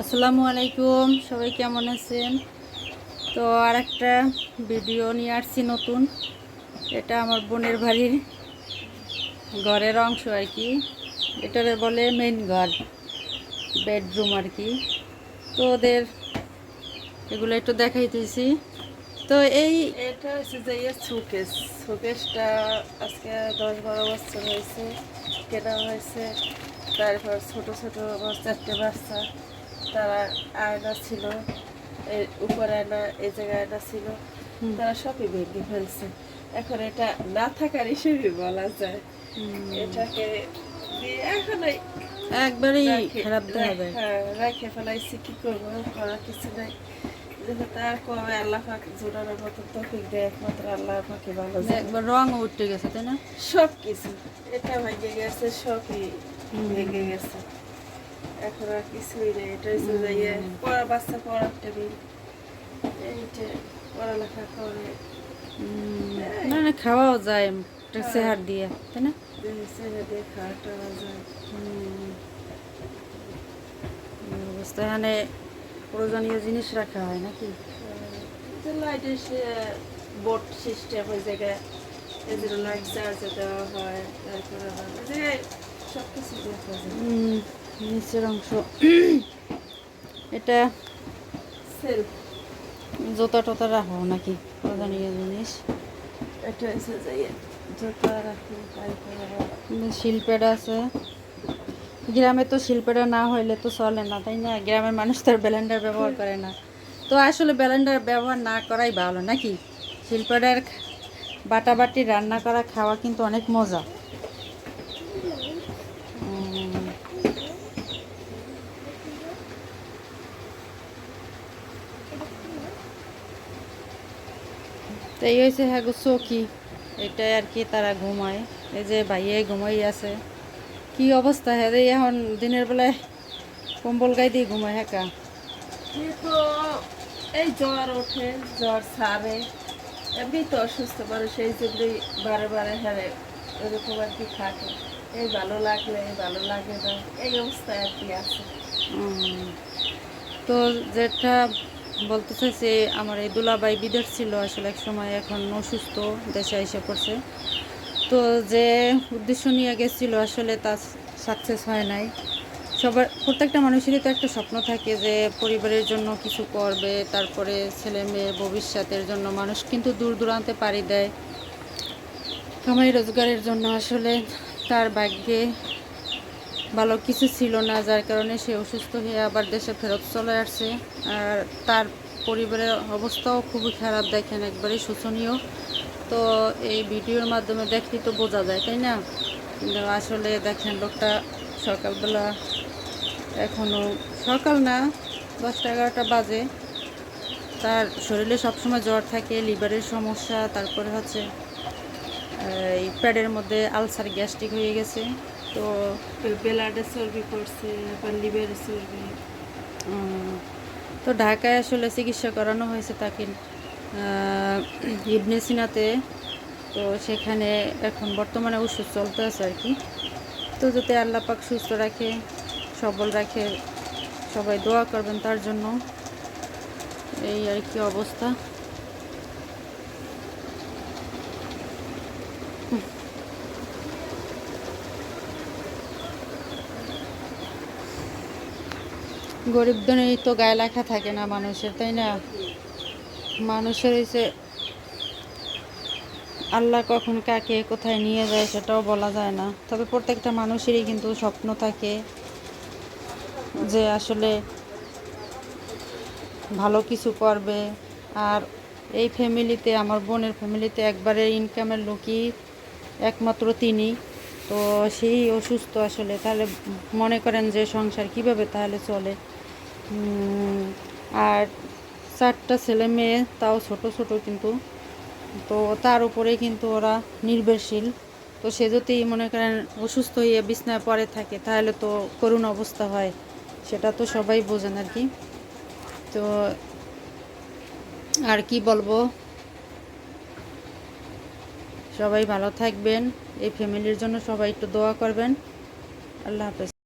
আসসালামু আলাইকুম, সবাই কেমন আছেন? তো আর একটা ভিডিও নিয়ে আসছি নতুন। এটা আমার বোনের বাড়ির ঘরের অংশ আর কি। এটারে বলে মেইন ঘর বেডরুম আর কি। তো ওদের এগুলো একটু দেখাইতেছি। তো এই এটা হচ্ছে যে ইয়ে শোকেস। শোকেসটা আজকে দশ বারো বছর হয়েছে কেনা হয়েছে। তারপর ছোট ছোট চারটে বাচ্চা তারা আয়না ছিল এর উপরে আয়না এই জায়গায় আয়না ছিল। তারা সবই ভেঙে ফেলছে। এখন এটা না থাকার হিসেবে বলা যায়। এটাকে এখন একবারেই খারাপ দেখা হ্যাঁ রেখে ফেলাইছি কি করব? করার কিছু নাই। একবার রং উঠে গেছে তাই না? সব কিছু এটা ভেঙে গেছে সবই ভেঙে গেছে। এখন আর কিছুই নেই এটা হচ্ছে ইয়ে পড়া বাচ্চা পড়ার টেবিল। এইটা পড়ালেখা করে। হুম, না না খাওয়াও যায় একটা চেহার দিয়ে তাই না? ছেলে দিয়ে খাওয়া টাওয়া যায়। অবস্থা এখানে প্রয়োজনীয় জিনিস রাখা হয় নাকি? লাইটের বোর্ড সিস্টেম ওই জায়গায় জন্য লাইট চার্জে দেওয়া হয় তারপরে সব কিছু নিচের অংশ। এটা সেলফ জোতা টোতা রাখো নাকি? প্রয়োজনীয় জিনিস? এটা হচ্ছে যে ইয়ে, জুতা রাখি তারপরে শিল্পের আছে। গ্রামে তো শিল্পেরা না হইলে তো চলে না তাই না? গ্রামের মানুষ তো ব্যালেন্ডার ব্যবহার করে না। তো আসলে ব্যালেন্ডার ব্যবহার না করাই ভালো নাকি? শিল্পের বাটাবাটি রান্না করা খাওয়া কিন্তু অনেক মজা। উম, তো এই হয়েছে হ্যাঁ চৌকি। এটাই আর কি তারা ঘুমায়। এই যে ভাইয়ে ঘুমাই আছে কি অবস্থা হ্যাঁ রে? এখন দিনের বেলায় কম্বল গায়ে দিয়ে ঘুমায় হ্যাঁ কা? তো এই জ্বর ওঠে জ্বর সারে এমনি তো অসুস্থ মানুষ এই জন্যই বারে বারে হারে এরকম আর কি থাকে। এই ভালো লাগলে এই ভালো লাগে না এই অবস্থায় আর কি আছে। তো যেটা বলতে চাইছি আমার এই দুলাবাই বিদেশ ছিল আসলে এক সময় এখন অসুস্থ দেশে এসে পড়ছে। তো যে উদ্দেশ্য নিয়ে গেছিল, আসলে তা সাকসেস হয় নাই। সবার, প্রত্যেকটা মানুষেরই তো একটা স্বপ্ন থাকে যে পরিবারের জন্য কিছু করবে, তারপরে ছেলে মেয়ের ভবিষ্যতের জন্য মানুষ কিন্তু দূর দূরান্তে পাড়ি দেয়। কামাই রোজগারের জন্য আসলে তার ভাগ্যে ভালো কিছু ছিল না, যার কারণে সে অসুস্থ হয়ে আবার দেশে ফেরত চলে আসছে। আর তার পরিবারের অবস্থাও খুবই খারাপ দেখেন একবারেই শোচনীয়। তো এই ভিডিওর মাধ্যমে দেখলেই তো বোঝা যায় তাই না? আসলে দেখেন লোকটা সকালবেলা এখনও সকাল না দশটা এগারোটা বাজে। তার শরীরে সবসময় জ্বর থাকে লিভারের সমস্যা তারপরে হচ্ছে এই প্যাডের মধ্যে আলসার গ্যাস্ট্রিক হয়ে গেছে। তো বেলাডে চর্বি পড়ছে আবার লিভারে চর্বি। তো ঢাকায় আসলে চিকিৎসা করানো হয়েছে তাকে ইবনে সিনাতে। তো সেখানে এখন বর্তমানে ওষুধ চলতে আছে আর কি। তো যাতে আল্লাহ পাক সুস্থ রাখে, সবল রাখে, সবাই দোয়া করবেন তার জন্য। এই আর কি অবস্থা। গরিবদের তো গায়ে লেখা থাকে না মানুষের, তাই না? মানুষের হয়েছে আল্লাহ কখন কাকে কোথায় নিয়ে যায় সেটাও বলা যায় না। তবে প্রত্যেকটা মানুষেরই কিন্তু স্বপ্ন থাকে যে আসলে ভালো কিছু করবে। আর এই ফ্যামিলিতে, আমার বোনের ফ্যামিলিতে একবারে ইনকামের লোকই একমাত্র তিনি। তো সেই অসুস্থ আসলে, তাহলে মনে করেন যে সংসার কীভাবে তাহলে চলে? আর চারটা ছেলে মেয়ে, তাও ছোট ছোট কিন্তু। তো তার উপরে কিন্তু ওরা নির্ভরশীল। তো সে যদি মনে করেন অসুস্থ হয়ে বিছনায় পরে থাকে, তাহলে তো করুণ অবস্থা হয়। সেটা তো সবাই বোঝেন আর কি। তো আর কি বলব? সবাই ভালো থাকবেন। এই ফ্যামিলির জন্য সবাই একটু দোয়া করবেন। আল্লাহ হাফেজ।